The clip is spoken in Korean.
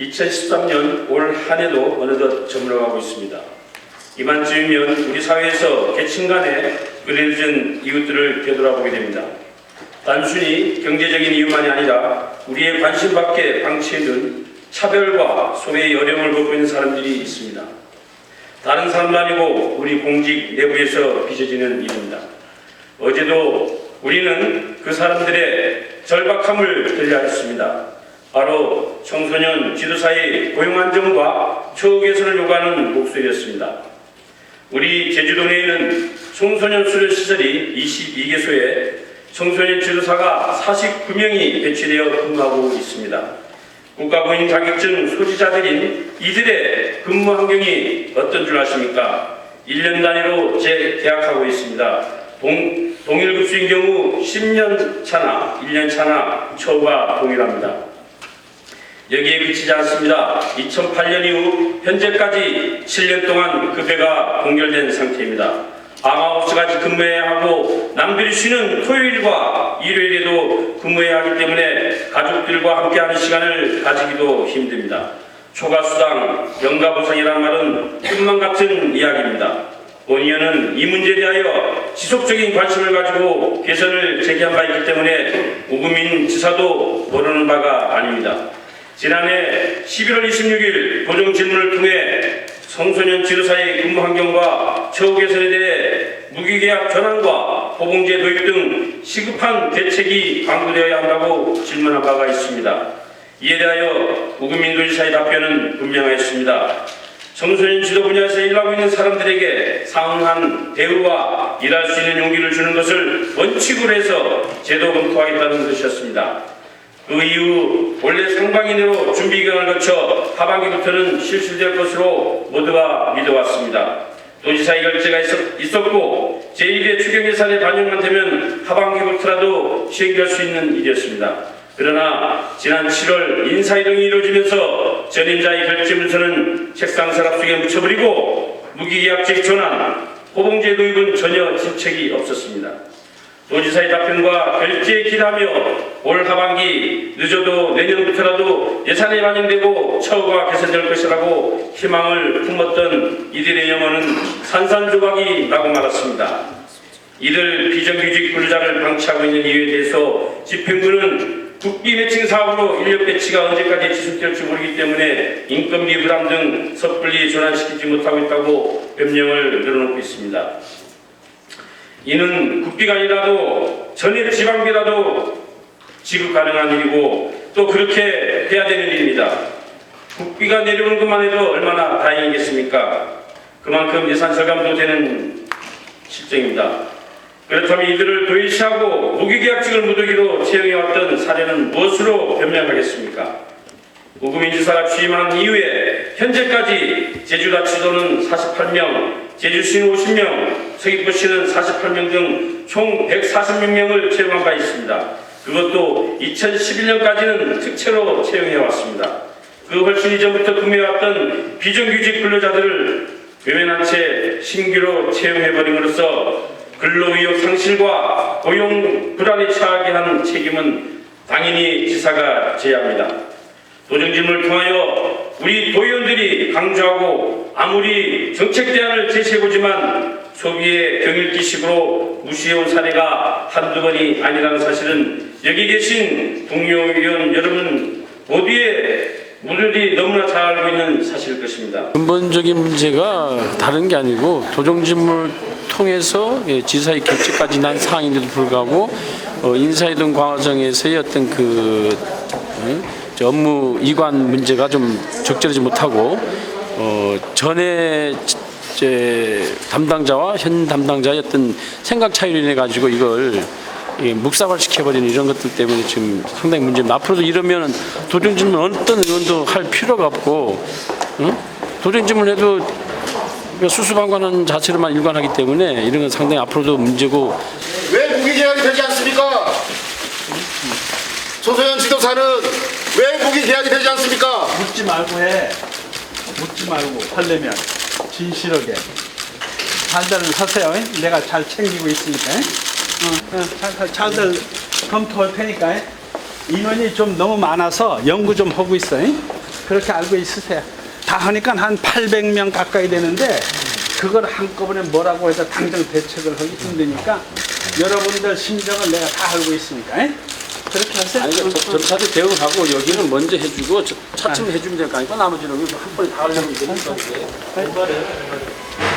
2013년 올 한 해도 어느덧 저물어가고 있습니다. 이만쯤이면 우리 사회에서 계층 간의 그려진 이웃들을 되돌아보게 됩니다. 단순히 경제적인 이유만이 아니라 우리의 관심 밖에 방치해둔 차별과 소외의 어려움을 겪고 있는 사람들이 있습니다. 다른 사람도 아니고 우리 공직 내부에서 빚어지는 일입니다. 어제도 우리는 그 사람들의 절박함을 들려하였습니다. 바로 청소년 지도사의 고용 안정과 처우 개선을 요구하는 목소리였습니다. 우리 제주도 내에는 청소년 수련 시설이 22개소에 청소년 지도사가 49명이 배치되어 근무하고 있습니다. 국가공인 자격증 소지자들인 이들의 근무 환경이 어떤 줄 아십니까? 1년 단위로 재계약하고 있습니다. 동, 동일급수인 경우 10년 차나 1년 차나 처우가 동일합니다. 여기에 그치지 않습니다. 2008년 이후 현재까지 7년 동안 급여가 동결된 상태입니다. 방학없이까지 근무해야 하고 남들이 쉬는 토요일과 일요일에도 근무해야 하기 때문에 가족들과 함께하는 시간을 가지기도 힘듭니다. 초과수당, 연가보상이라는 말은 꿈만 같은 이야기입니다. 원의원은 이 문제에 대하여 지속적인 관심을 가지고 개선을 제기한 바 있기 때문에 우금민 지사도 모르는 바가 아닙니다. 지난해 11월 26일 도정 질문을 통해 청소년 지도사의 근무 환경과 처우 개선에 대해 무기계약 전환과 보봉제 도입 등 시급한 대책이 강구되어야 한다고 질문한 바가 있습니다. 이에 대하여 우금민 도지사의 답변은 분명하였습니다. 청소년 지도 분야에서 일하고 있는 사람들에게 상응한 대우와 일할 수 있는 용기를 주는 것을 원칙으로 해서 제도 검토하겠다는 것이었습니다. 그 이후 원래 상반기내로 준비 기간을 거쳐 하반기부터는 실시될 것으로 모두가 믿어왔습니다. 도지사의 있었, 있었고 제1의 추경 예산에 반영만 되면 하반기부터라도 시행될 수 있는 일이었습니다. 그러나 지난 7월 인사이동이 이루어지면서 전임자의 결재 문서는 책상 서랍 속에 묻혀버리고 무기계약직 전환, 호봉제 도입은 전혀 진척이 없었습니다. 도지사의 답변과 결재에 기대하며 올 하반기 늦어도 내년부터라도 예산이 반영되고 처우가 개선될 것이라고 희망을 품었던 이들의 영혼은 산산조각이 나고 말았습니다. 이들 비정규직 근로자를 방치하고 있는 이유에 대해서 집행부는 국비 매칭 사업으로 인력 배치가 언제까지 지속될지 모르기 때문에 인건비 부담 등 섣불리 전환시키지 못하고 있다고 변명을 늘어놓고 있습니다. 이는 국비가 아니라도 전액 지방비라도 지급 가능한 일이고 또 그렇게 해야 되는 일입니다. 국비가 내려오는 것만 해도 얼마나 다행이겠습니까? 그만큼 예산 절감도 되는 실정입니다. 그렇다면 이들을 도외시하고 무기계약직을 무더기로 채용해왔던 사례는 무엇으로 변명하겠습니까? 우금민 지사가 취임한 이후에 현재까지 제주다치도는 48명, 제주시는 50명, 서귀포시는 48명 등 총 146명을 채용한 바 있습니다. 그것도 2011년까지는 특채로 채용해 왔습니다. 그 훨씬 이전부터 근무해왔던 비정규직 근로자들을 외면한 채 신규로 채용해버림으로써 근로의욕 상실과 고용 불안에 처하게 한 책임은 당연히 지사가 져야 합니다. 도정질문을 통하여 우리 도의원들이 강조하고 아무리 정책 대안을 제시해보지만 소비의 경일기식으로 무시해온 사례가 한두 번이 아니라는 사실은 여기 계신 동료 의원 여러분 모두의 모두들이 너무나 잘 알고 있는 사실일 것입니다. 근본적인 문제가 다른 게 아니고 도정질문을 통해서 예, 지사의 결재까지 난 사항인데도 불구하고 어, 인사이동 과정에서의 어떤 그 업무 이관 문제가 좀 적절하지 못하고 어, 전에 이제 담당자와 현 담당자의 어떤 생각 차이로 인해 가지고 이걸 예, 묵사발 시켜버리는 이런 것들 때문에 지금 상당히 문제입니다. 앞으로도 이러면 도정질문 어떤 의원도 할 필요가 없고 응? 도정질문 해도 그러니까 수수방관하는 자체로만 일관하기 때문에 이런 건 상당히 앞으로도 문제고 왜 무기계약이 되지 않습니까? 소소연 지도사는 왜 무기 계약이 되지 않습니까? 묻지 말고 해. 묻지 말고 하려면 진실하게. 잘들 하세요. 내가 잘 챙기고 있으니까. 어, 어, 잘, 잘, 검토할 테니까. 인원이 좀 너무 많아서 연구 좀 하고 있어. 그렇게 알고 있으세요. 다 하니까 한 800명 가까이 되는데 그걸 한꺼번에 뭐라고 해서 당장 대책을 하기 힘드니까 여러분들 심정을 내가 다 알고 있으니까 에? 그렇게 하세요. 아니 저, 전차도 대응하고 여기는 먼저 해주고 저- 차츰 해주면 될거 아니까 나머지는 한 번에 다 하려면 되니까 이게.